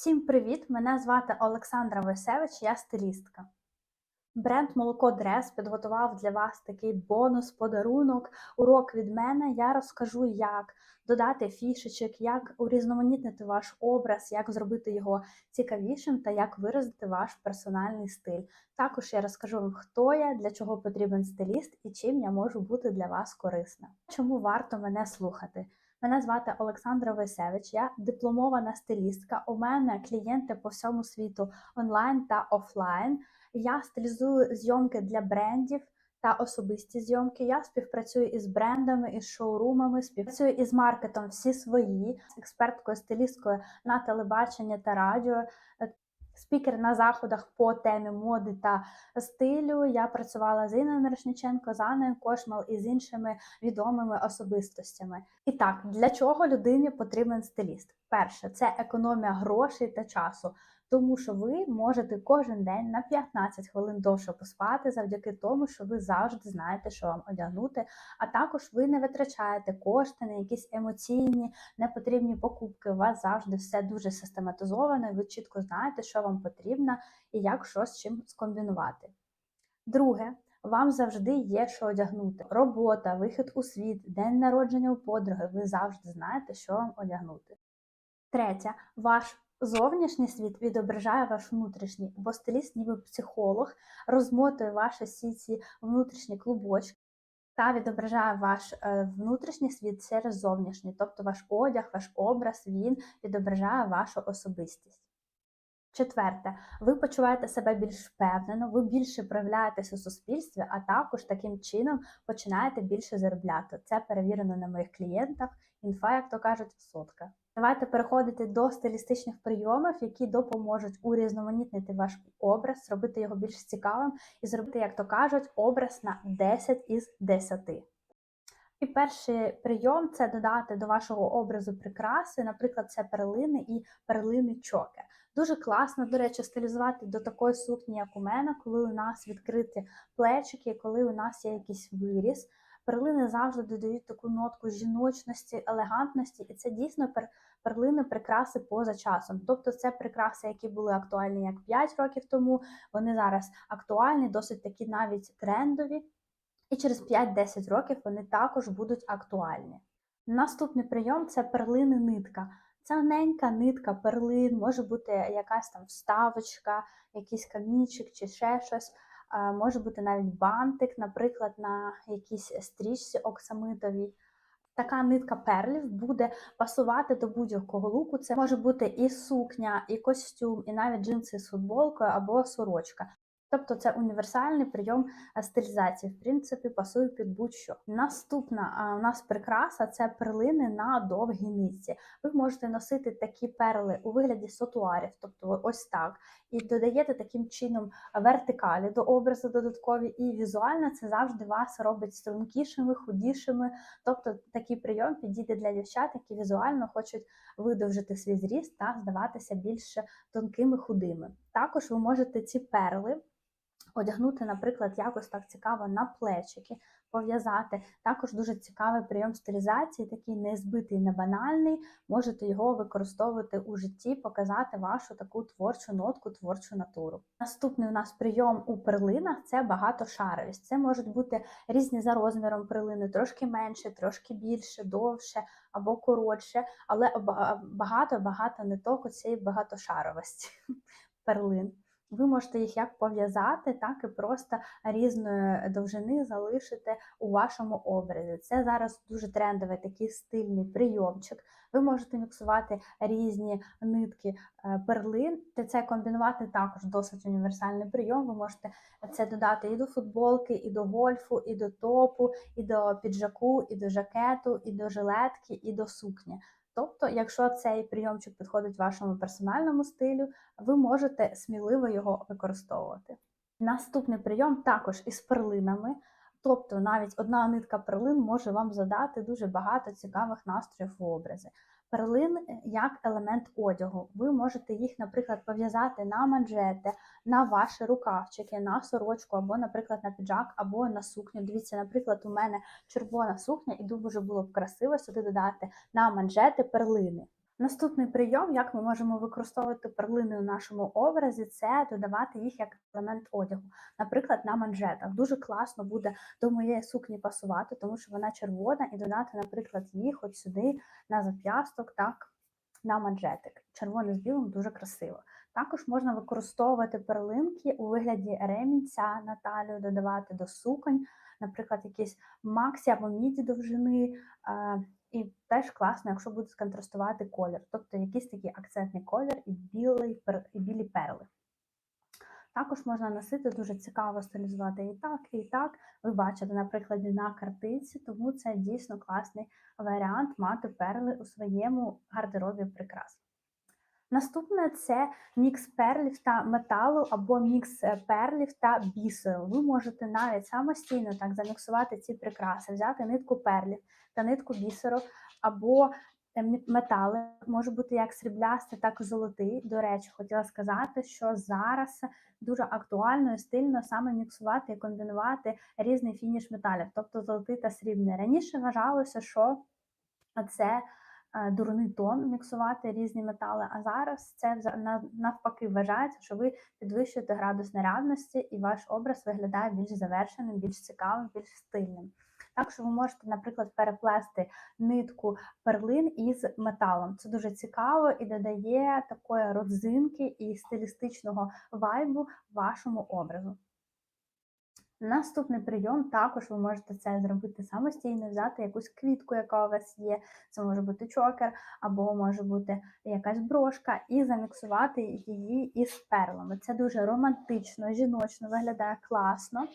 Всім привіт! Мене звати Олександра Войсевич, я стилістка. Бренд Молоко Дрес підготував для вас такий бонус, подарунок, урок від мене. Я розкажу, як додати фішечок, як урізноманітнити ваш образ, як зробити його цікавішим та як виразити ваш персональний стиль. Також я розкажу вам, хто я, для чого потрібен стиліст і чим я можу бути для вас корисна. Чому варто мене слухати? Мене звати Олександра Войсевич, я дипломована стилістка. У мене клієнти по всьому світу онлайн та офлайн. Я стилізую зйомки для брендів та особисті зйомки. Я співпрацюю із брендами, із шоурумами, співпрацюю із маркетом всі свої, з експерткою, стилісткою на телебаченні та радіо. Спікер на заходах по темі моди та стилю. Я працювала з Інною Мирошниченко, з Анною Кошмал і з іншими відомими особистостями. І так, для чого людині потрібен стиліст? Перше, це економія грошей та часу, тому що ви можете кожен день на 15 хвилин довше поспати завдяки тому, що ви завжди знаєте, що вам одягнути. А також ви не витрачаєте кошти на якісь емоційні, непотрібні покупки. У вас завжди все дуже систематизовано, і ви чітко знаєте, що вам потрібно і як що з чим скомбінувати. Друге, вам завжди є що одягнути. Робота, вихід у світ, день народження у подруги. Ви завжди знаєте, що вам одягнути. Третє, ваш зовнішній світ відображає ваш внутрішній, бо стиліст, ніби психолог, розмотує ваші всі ці внутрішні клубочки та відображає ваш е, внутрішній світ через зовнішній, тобто ваш одяг, ваш образ, він відображає вашу особистість. Четверте, ви почуваєте себе більш впевнено, ви більше проявляєтеся у суспільстві, а також таким чином починаєте більше заробляти. Це перевірено на моїх клієнтах. Інфа, як то кажуть, сотка. Давайте переходити до стилістичних прийомів, які допоможуть урізноманітнити ваш образ, зробити його більш цікавим і зробити, як то кажуть, образ на 10 із 10. І перший прийом це додати до вашого образу прикраси, наприклад, це перлини і перлини чоки. Дуже класно, до речі, стилізувати до такої сукні, як у мене, коли у нас відкриті плечики, коли у нас є якийсь виріс. Перлини завжди додають таку нотку жіночності, елегантності, і це дійсно перлини прикраси поза часом. Тобто це прикраси, які були актуальні як 5 років тому, вони зараз актуальні, досить такі навіть трендові, і через 5-10 років вони також будуть актуальні. Наступний прийом це перлини нитка. Це тоненька нитка перлин, може бути якась там вставочка, якийсь камінчик чи ще щось. Може бути навіть бантик, наприклад, на якійсь стрічці оксамитовій. Така нитка перлів буде пасувати до будь-якого луку. Це може бути і сукня, і костюм, і навіть джинси з футболкою або сорочка. Тобто це універсальний прийом стилізації, в принципі, пасує під будь-що. Наступна у нас прикраса це перлини на довгій нитці. Ви можете носити такі перли у вигляді сотуарів, тобто ось так, і додаєте таким чином вертикалі до образу додаткові, і візуально це завжди вас робить стрункішими, худішими. Тобто такий прийом підійде для дівчат, які візуально хочуть видовжити свій зріст та здаватися більш тонкими худими. Також ви можете ці перли одягнути, наприклад, якось так цікаво на плечики, пов'язати. Також дуже цікавий прийом стилізації, такий не збитий, не банальний. Можете його використовувати у житті, показати вашу таку творчу нотку, творчу натуру. Наступний у нас прийом у перлинах це багатошаровість. Це можуть бути різні за розміром перлини, трошки менше, трошки більше, довше або коротше, але багато-багато не того цієї багатошаровості перлин. Ви можете їх як пов'язати, так і просто різної довжини залишити у вашому образі. Це зараз дуже трендовий такий стильний прийомчик. Ви можете міксувати різні нитки е, перлин, це комбінувати також досить універсальний прийом. Ви можете це додати і до футболки, і до гольфу, і до топу, і до піджаку, і до жакету, і до жилетки, і до сукні. Тобто, якщо цей прийомчик підходить вашому персональному стилю, ви можете сміливо його використовувати. Наступний прийом також із перлинами. Тобто навіть одна нитка перлин може вам задати дуже багато цікавих настроїв в образи. Перлин е, як елемент одягу. Ви можете їх, наприклад, пов'язати на манжети, на ваші рукавчики, на сорочку, або, наприклад, на піджак, або на сукню. Дивіться, наприклад, у мене червона сукня, і дуже було б красиво сюди додати на манжети перлини. Наступний прийом, як ми можемо використовувати перлини у нашому образі, це додавати їх як елемент одягу. Наприклад, на манжетах. Дуже класно буде до моєї сукні пасувати, тому що вона червона, і додати, наприклад, їх от сюди на зап'ясток, так, на манжетик. Червоне з білим дуже красиво. Також можна використовувати перлинки у вигляді ремінця на талію, додавати до суконь, наприклад, якісь максі або міді довжини. І теж класно, якщо буде контрастувати колір, тобто якийсь такий акцентний колір і білий, і білі перли. Також можна носити дуже цікаво стилізувати і так, і так. Ви бачите на прикладі на картинці, тому це дійсно класний варіант мати перли у своєму гардеробі прикрас. Наступне це мікс перлів та металу або мікс е, перлів та бісеру. Ви можете навіть самостійно так заміксувати ці прикраси, взяти нитку перлів та нитку бісеру або е, метали, може бути як сріблястий, так і золотий. До речі, хотіла сказати, що зараз дуже актуально і стильно саме міксувати і комбінувати різний фініш металів, тобто золотий та срібний. Раніше вважалося, що це дурний тон міксувати різні метали. А зараз це навпаки вважається, що ви підвищуєте градус нарядності, і ваш образ виглядає більш завершеним, більш цікавим, більш стильним. Так що ви можете, наприклад, переплести нитку перлин із металом. Це дуже цікаво і додає такої родзинки і стилістичного вайбу вашому образу. Наступний прийом також ви можете це зробити самостійно, взяти якусь квітку, яка у вас є. Це може бути чокер, або може бути якась брошка, і заміксувати її із перлами. Це дуже романтично, жіночно, виглядає класно.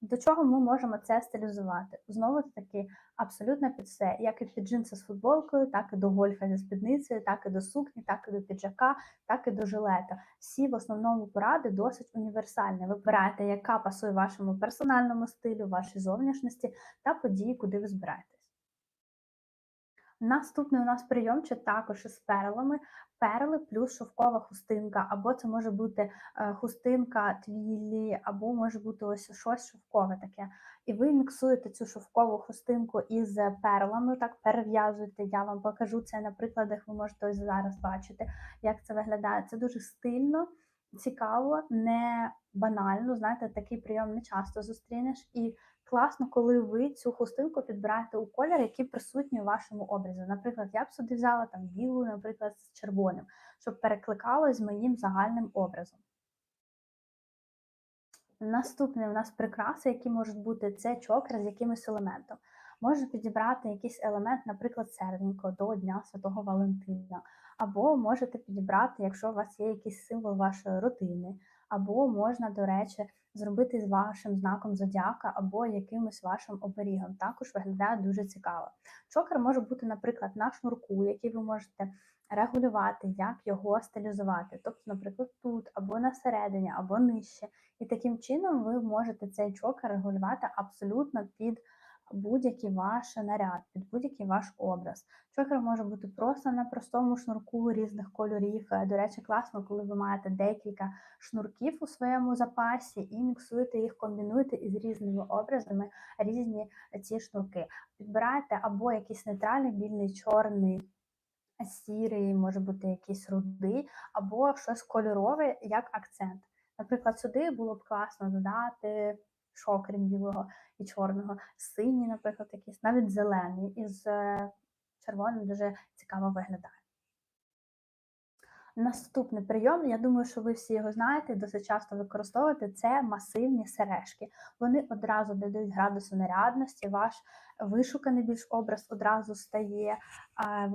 До чого ми можемо це стилізувати? Знову ж таки, абсолютно під все, як і під джинси з футболкою, так і до гольфа зі спідницею, так і до сукні, так і до піджака, так і до жилета. Всі в основному поради досить універсальні. Вибирайте, яка пасує вашому персональному стилю, вашій зовнішності та події, куди ви збираєтесь. Наступний у нас прийомчик також із перлами. Перли плюс шовкова хустинка, або це може бути е, хустинка твілі, або може бути ось щось шовкове таке. І ви міксуєте цю шовкову хустинку із перлами, так перев'язуєте. Я вам покажу це на прикладах, ви можете ось зараз бачити, як це виглядає. Це дуже стильно, цікаво, не банально. Знаєте, такий прийом не часто зустрінеш. І класно, коли ви цю хустинку підбираєте у колір, який присутній у вашому образі. Наприклад, я б сюди взяла там білу, наприклад, з червоним, щоб перекликалось з моїм загальним образом. Наступний у нас прикраси, які можуть бути, це чокер з якимось елементом. Можна підібрати якийсь елемент, наприклад, серденько до Дня Святого Валентина. Або можете підібрати, якщо у вас є якийсь символ вашої родини, або можна, до речі, зробити з вашим знаком зодіака або якимось вашим оберігом. Також виглядає дуже цікаво. Чокер може бути, наприклад, на шнурку, який ви можете регулювати, як його стилізувати. Тобто, наприклад, тут, або на середині, або нижче. І таким чином ви можете цей чокер регулювати абсолютно під будь-який ваш наряд, під будь-який ваш образ. Чокер може бути просто на простому шнурку різних кольорів. Е, До речі, класно, коли ви маєте декілька шнурків у своєму запасі і міксуєте їх, комбінуєте із різними образами різні ці шнурки. Підбирайте або якийсь нейтральний, білий, чорний. Сірий, може бути якийсь рудий, або щось кольорове як акцент. Наприклад, сюди було б класно додати що, крім білого і чорного, синій, наприклад, якийсь, навіть зелений із е, червоним дуже цікаво виглядає. Наступний прийом, я думаю, що ви всі його знаєте, досить часто використовуєте, це масивні сережки. Вони одразу додають градусу нарядності, ваш вишуканий більш образ одразу стає.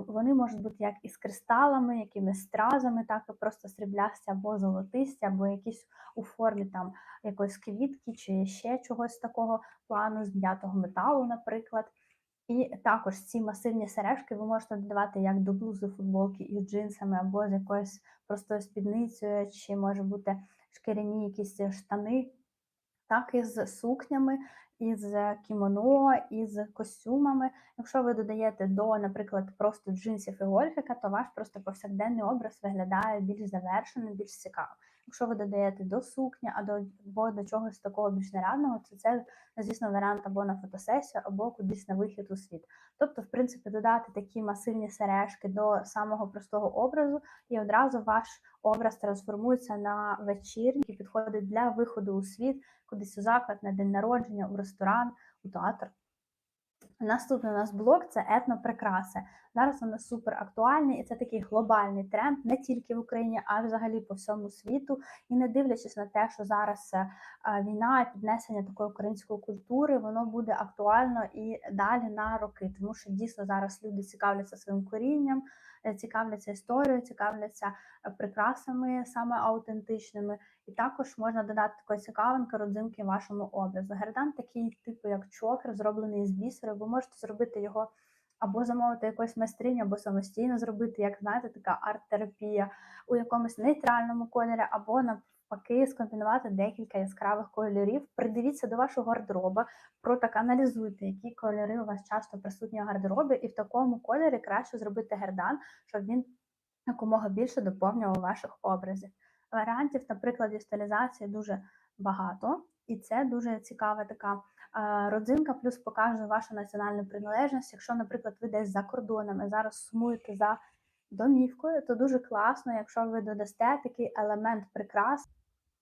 Вони можуть бути як із кристалами, якимись стразами, так і просто сріблясті або золотисті, або якісь у формі там якоїсь квітки чи ще чогось такого плану з м'ятого металу, наприклад. І також ці масивні сережки ви можете додавати як до блузи футболки із джинсами, або з якоюсь простою спідницею, чи може бути шкіряні якісь штани, так і з сукнями. із кімоно, із костюмами. Якщо ви додаєте до, наприклад, просто джинсів і гольфіка, то ваш просто повсякденний образ виглядає більш завершеним, більш цікавим. Якщо ви додаєте до сукні або до, до чогось такого більш нарядного, то це, звісно, варіант або на фотосесію, або кудись на вихід у світ. Тобто, в принципі, додати такі масивні сережки до самого простого образу, і одразу ваш образ трансформується на вечір, який підходить для виходу у світ, кудись у заклад, на день народження, у ресторан, у театр. Наступний у нас блок це етноприкраси. Зараз вони супер актуальні, і це такий глобальний тренд не тільки в Україні, а взагалі по всьому світу. І не дивлячись на те, що зараз е, війна і піднесення такої української культури, воно буде актуально і далі на роки, тому що дійсно зараз люди цікавляться своїм корінням, цікавляться історією, цікавляться е, прикрасами саме аутентичними. І також можна додати такої цікавинки, родзинки вашому образу. Гердан такий, типу, як чокер, зроблений з бісеру. Ви можете зробити його або замовити якусь майстриню, або самостійно зробити, як знаєте, така арт-терапія у якомусь нейтральному кольорі, або навпаки, скомбінувати декілька яскравих кольорів. Придивіться до вашого гардероба, протак аналізуйте, які кольори у вас часто присутні в гардеробі, і в такому кольорі краще зробити гердан, щоб він якомога більше доповнював ваших образів. Варіантів, наприклад, стилізації дуже багато, і це дуже цікава така родзинка, плюс покаже вашу національну приналежність. Якщо, наприклад, ви десь за кордонами зараз сумуєте за домівкою, то дуже класно, якщо ви додасте такий елемент прикрас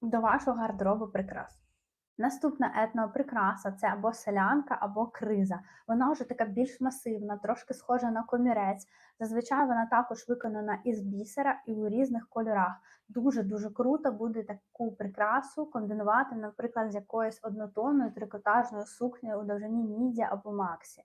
до вашого гардеробу прикрас. Наступна етноприкраса це або селянка, або криза. Вона вже така більш масивна, трошки схожа на комірець. Зазвичай вона також виконана із бісера і у різних кольорах. Дуже-дуже круто буде таку прикрасу комбінувати, наприклад, з якоюсь однотонною трикотажною сукнею у довжині міді або максі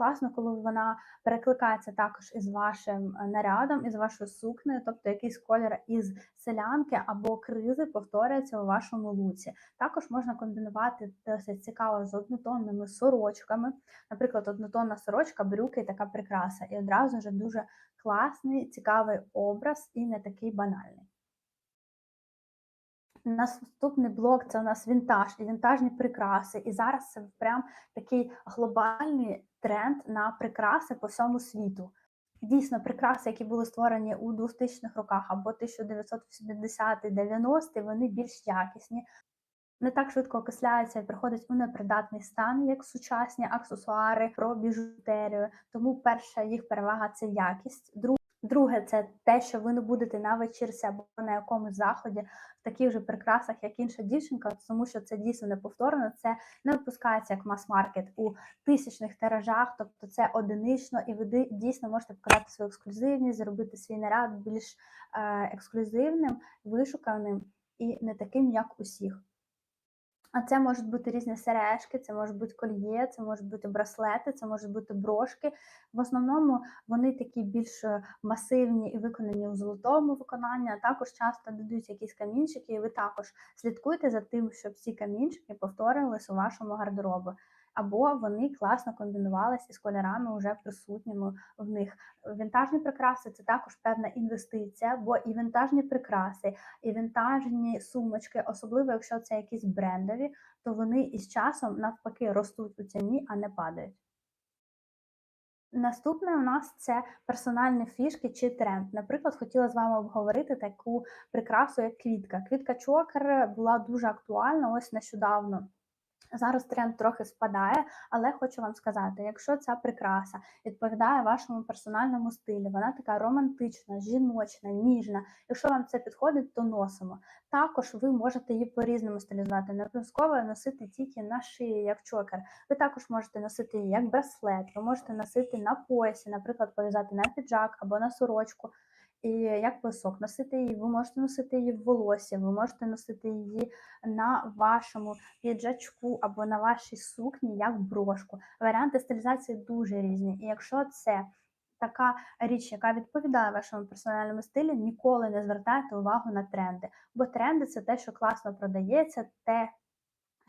класно, коли вона перекликається також із вашим е, нарядом, із вашою сукнею, тобто якийсь колір із селянки або кризи повторюється у вашому луці. Також можна комбінувати досить цікаво з однотонними сорочками. Наприклад, однотонна сорочка, брюки і така прикраса. І одразу вже дуже класний, цікавий образ і не такий банальний. Наступний блок це у нас вінтаж і вінтажні прикраси. І зараз це прям такий глобальний тренд на прикраси по всьому світу. Дійсно, прикраси, які були створені у 2000-х роках або 1980-90-ті, вони більш якісні, не так швидко окисляються і приходять у непридатний стан, як сучасні аксесуари про біжутерію. Тому перша їх перевага це якість. Друге, це те, що ви не будете на вечірці або на якомусь заході в таких же прикрасах, як інша дівчинка, тому що це дійсно не повторно, це не випускається як мас-маркет у тисячних тиражах, тобто це одинично, і ви дійсно можете показати свою ексклюзивність, зробити свій наряд більш е, ексклюзивним, вишуканим і не таким, як усіх. А це можуть бути різні сережки, це можуть бути кольє, це можуть бути браслети, це можуть бути брошки. В основному вони такі більш е, масивні і виконані у золотому виконанні, а також часто дадуть якісь камінчики, і ви також слідкуйте за тим, щоб ці камінчики повторились у вашому гардеробі або вони класно комбінувалися із кольорами вже присутніми в них. Вінтажні прикраси це також певна інвестиція, бо і вінтажні прикраси, і вінтажні сумочки, особливо якщо це якісь брендові, то вони із часом навпаки ростуть у ціні, а не падають. Наступне у нас це персональні фішки чи тренд. Наприклад, хотіла з вами обговорити таку прикрасу, як квітка. Квітка чокер була дуже актуальна ось нещодавно. Зараз тренд трохи спадає, але хочу вам сказати: якщо ця прикраса відповідає вашому персональному стилі, вона така романтична, жіночна, ніжна. Якщо вам це підходить, то носимо. Також ви можете її по-різному стилізувати. Не обов'язково носити тільки на шиї, як чокер. Ви також можете носити її як браслет, ви можете носити на поясі, наприклад, пов'язати на піджак або на сорочку. І як писок, носити її, ви можете носити її в волосі, ви можете носити її на вашому піджачку або на вашій сукні як брошку. Варіанти стилізації дуже різні. І якщо це така річ, яка відповідає вашому персональному стилю, ніколи не звертайте увагу на тренди. Бо тренди це те, що класно продається, те,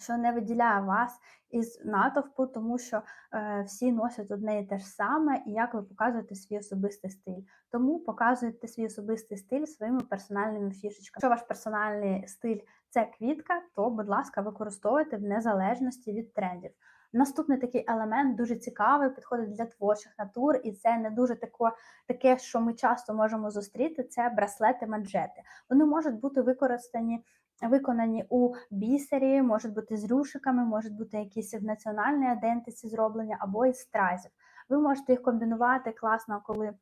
що не виділяє вас із натовпу, тому що е, всі носять одне і те ж саме, і як ви показуєте свій особистий стиль. Тому показуйте свій особистий стиль своїми персональними фішечками. Якщо ваш персональний стиль це квітка, то, будь ласка, використовуйте в незалежності від трендів. Наступний такий елемент дуже цікавий, підходить для творчих натур, і це не дуже тако, таке, що ми часто можемо зустріти. Це браслети манжети. Вони можуть бути використані. Виконані у бісері, можуть бути з рюшиками, можуть бути якісь в національній адентиці зроблені або із стразів. Ви можете їх комбінувати класно, коли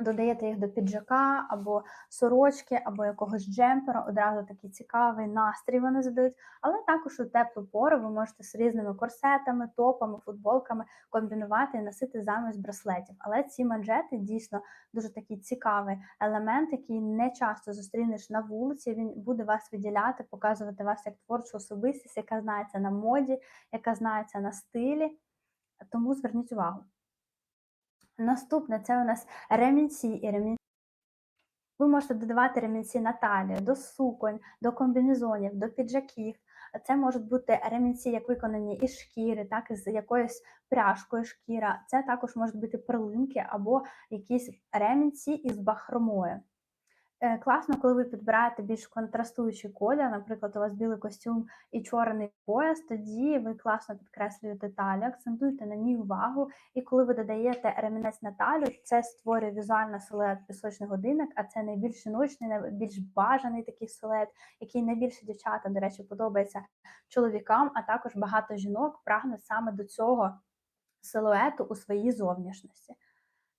додаєте їх до піджака, або сорочки, або якогось джемпера, одразу такий цікавий настрій вони задають. Але також у теплу пору ви можете з різними корсетами, топами, футболками комбінувати і носити замість браслетів. Але ці манжети дійсно дуже такий цікавий елемент, який не часто зустрінеш на вулиці. Він буде вас виділяти, показувати вас як творчу особистість, яка знається на моді, яка знається на стилі. Тому зверніть увагу. Наступне це у нас ремінці і ремінці. Ви можете додавати ремінці на талію, до суконь, до комбінезонів, до піджаків. Це можуть бути ремінці, як виконані із шкіри, так і з якоюсь пряжкою шкіра. Це також можуть бути перлинки або якісь ремінці із бахромою. Е, класно, коли ви підбираєте більш контрастуючий колір, наприклад, у вас білий костюм і чорний пояс, тоді ви класно підкреслюєте талію, акцентуєте на ній увагу. І коли ви додаєте ремінець на талію, це створює візуально силует пісочний годинник, а це найбільш жіночний, найбільш бажаний такий силует, який найбільше дівчата, до речі, подобається чоловікам, а також багато жінок прагнуть саме до цього силуету у своїй зовнішності.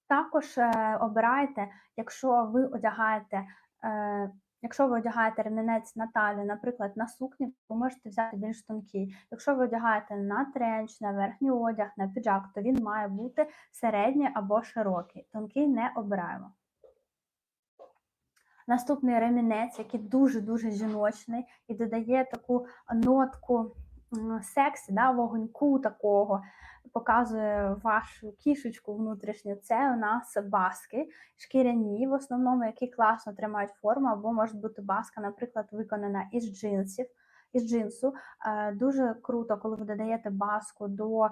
Також е, обирайте, якщо ви одягаєте. Е, якщо ви одягаєте ремінець на талію, наприклад, на сукні, ви можете взяти більш тонкий. Якщо ви одягаєте на тренч, на верхній одяг, на піджак, то він має бути середній або широкий. Тонкий не обираємо. Наступний ремінець, який дуже-дуже жіночний і додає таку нотку сексі, да, вогоньку такого показує вашу кішечку внутрішню, це у нас баски, шкіряні, в основному, які класно тримають форму, або може бути баска, наприклад, виконана із джинсів. Із джинсу е, дуже круто, коли ви додаєте баску до е,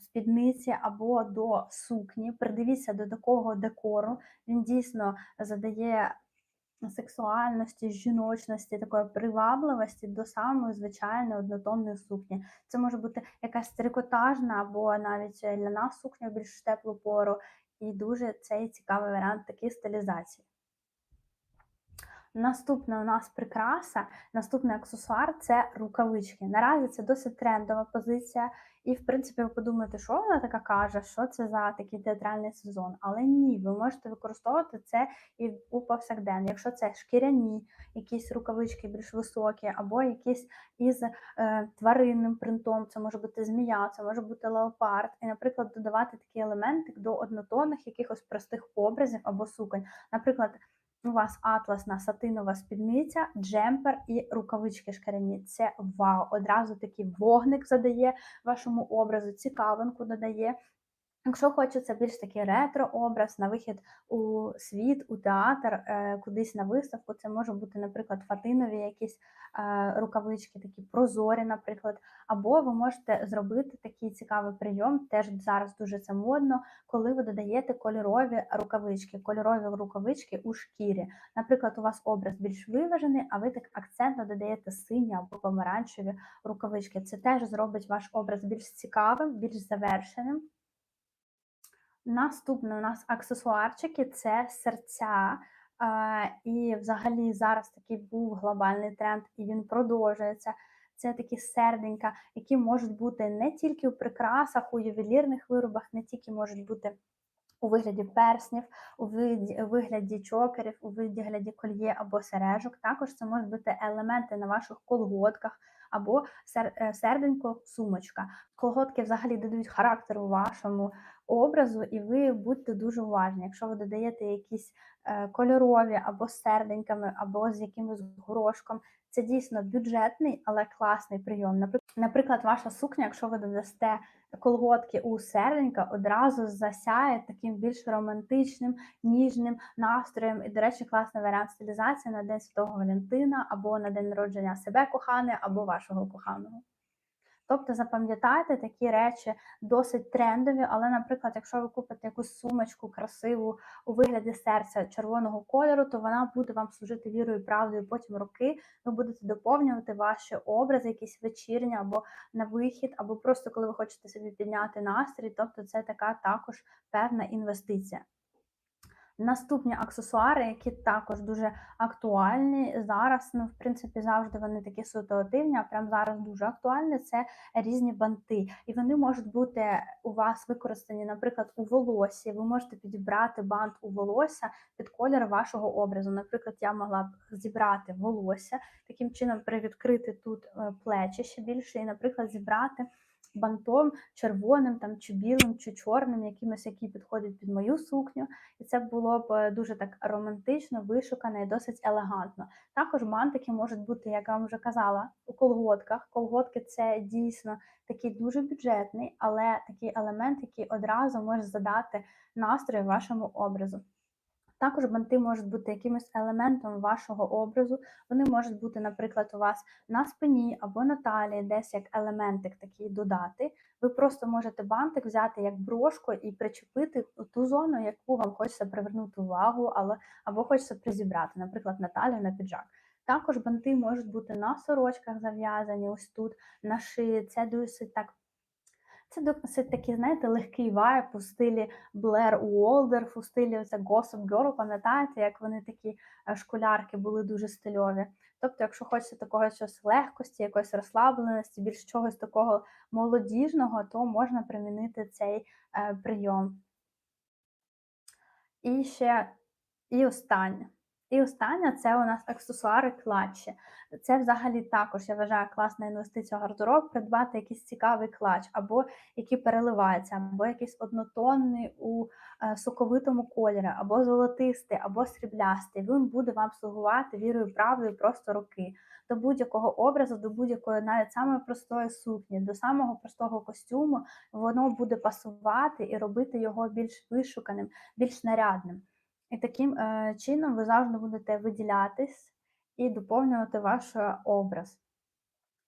спідниці або до сукні. Придивіться до такого декору. Він дійсно задає сексуальності, жіночності, такої привабливості до самої звичайної однотонної сукні. Це може бути якась трикотажна або навіть ляна сукня більш теплу пору. І дуже цей цікавий варіант такої стилізації. Наступна у нас прикраса, наступний аксесуар це рукавички. Наразі це досить трендова позиція, і, в принципі, ви подумаєте, що вона така каже, що це за такий театральний сезон. Але ні, ви можете використовувати це і у повсякден. Якщо це шкіряні, якісь рукавички більш високі, або якісь із е, тваринним принтом, це може бути змія, це може бути леопард. І, наприклад, додавати такі елементи до однотонних якихось простих образів або суконь. Наприклад, у вас атласна сатинова спідниця, джемпер і рукавички шкаряні. Це вау! Одразу такий вогник задає вашому образу, цікавинку додає. Якщо хочеться більш такий ретро-образ на вихід у світ, у театр, е, кудись на виставку, це може бути, наприклад, фатинові якісь е, рукавички, такі прозорі, наприклад. Або ви можете зробити такий цікавий прийом, теж зараз дуже це модно, коли ви додаєте кольорові рукавички, кольорові рукавички у шкірі. Наприклад, у вас образ більш виважений, а ви так акцентно додаєте сині або помаранчеві рукавички. Це теж зробить ваш образ більш цікавим, більш завершеним. Наступне у нас аксесуарчики це серця. І взагалі зараз такий був глобальний тренд, і він продовжується. Це такі серденька, які можуть бути не тільки у прикрасах, у ювелірних виробах, не тільки можуть бути у вигляді перснів, у вигляді чокерів, у вигляді кольє або сережок. Також це можуть бути елементи на ваших колготках або е, серденько сумочка. Колготки взагалі додають характеру вашому образу, і ви будьте дуже уважні. Якщо ви додаєте якісь е, кольорові або з серденьками, або з якимось горошком, це дійсно бюджетний, але класний прийом. Наприклад, ваша сукня, якщо ви додасте колготки у серденька, одразу засяє таким більш романтичним, ніжним настроєм. І, до речі, класний варіант стилізації на День Святого Валентина, або на день народження себе кохане, або вашого коханого. Тобто запам'ятайте такі речі досить трендові, але, наприклад, якщо ви купите якусь сумочку красиву у вигляді серця червоного кольору, то вона буде вам служити вірою і правдою потім роки. Ви будете доповнювати ваші образи, якісь вечірні або на вихід, або просто коли ви хочете собі підняти настрій. Тобто, це така також певна інвестиція. Наступні аксесуари, які також дуже актуальні зараз. Ну, в принципі, завжди вони такі ситуативні, а прямо зараз дуже актуальні. Це різні банти, і вони можуть бути у вас використані, наприклад, у волосі. Ви можете підібрати бант у волосся під колір вашого образу. Наприклад, я могла б зібрати волосся, таким чином привідкрити тут е, плечі ще більше, і, наприклад, зібрати бантом червоним там чи білим, чи чорним, якимось, який підходить під мою сукню, і це було б е, дуже так романтично, вишукано і досить елегантно. Також бантики можуть бути, як я вам вже казала, у колготках. Колготки це дійсно такий дуже бюджетний, але такий елемент, який одразу може задати настрій вашому образу. Також банти можуть бути якимось елементом вашого образу. Вони можуть бути, наприклад, у вас на спині або на талії, десь як елементик такий додати. Ви просто можете бантик взяти як брошку і причепити ту зону, яку вам хочеться привернути увагу, але або хочеться призібрати, наприклад, на талію, на піджак. Також банти можуть бути на сорочках зав'язані, ось тут на шиї. Це досить так це досить такий, знаєте, легкий вайб у стилі Blair Waldorf, у стилі це Gossip Girl, пам'ятаєте, як вони такі е, школярки були дуже стильові. Тобто, якщо хочеться такого щось легкості, якоїсь розслабленості, більш чогось такого молодіжного, то можна примінити цей е, прийом. І ще і останнє. І останнє це у нас аксесуари клатчі. Це взагалі також, я вважаю, класна інвестиція в гардероб, придбати якийсь цікавий клатч, або який переливається, або якийсь однотонний у е, соковитому кольорі, або золотистий, або сріблястий. Він буде вам слугувати вірою, правдою просто роки. До будь-якого образу, до будь-якої навіть самої простої сукні, до самого простого костюму, воно буде пасувати і робити його більш вишуканим, більш нарядним. І таким е, чином ви завжди будете виділятись і доповнювати ваш е, образ.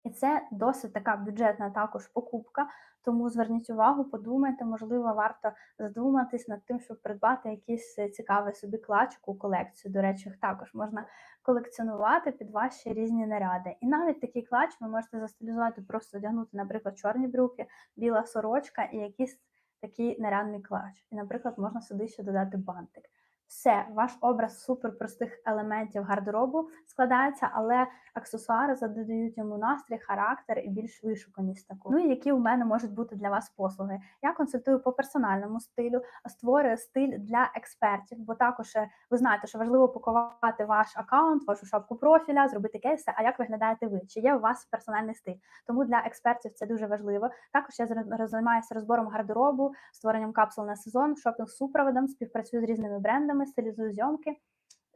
І це досить така бюджетна також покупка, тому зверніть увагу, подумайте, можливо, варто задуматись над тим, щоб придбати якийсь е, цікавий собі клачок у колекцію. До речі, їх також можна колекціонувати під ваші різні наряди. І навіть такий клач ви можете застилізувати, просто одягнути, наприклад, чорні брюки, біла сорочка і якийсь такий нарядний клач. І, наприклад, можна сюди ще додати бантик. Все, ваш образ суперпростих елементів гардеробу складається, але аксесуари задають йому настрій, характер і більш вишуканість таку. Ну і які у мене можуть бути для вас послуги? Я консультую по персональному стилю, створюю стиль для експертів, бо також е, ви знаєте, що важливо пакувати ваш аккаунт, вашу шапку профіля, зробити кейси. А як виглядаєте ви? Чи є у вас персональний стиль? Тому для експертів це дуже важливо. Також я займаюся розбором гардеробу, створенням капсул на сезон, шопінг супроводом, співпрацюю з різними брендами, стилізую зйомки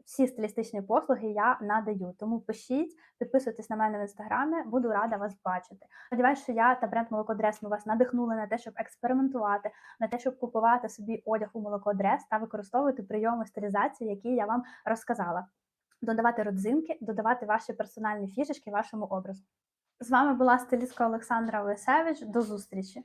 всі стилістичні послуги я надаю. Тому пишіть, підписуйтесь на мене в інстаграмі, буду рада вас бачити. Сподіваюсь, що я та бренд молокодрес ми вас надихнули на те, щоб експериментувати, на те, щоб купувати собі одяг у молокодрес та використовувати прийоми стилізації, які я вам розказала. Додавати родзинки, додавати ваші персональні фішечки вашому образу. З вами була стилістка Олександра Весевич. До зустрічі!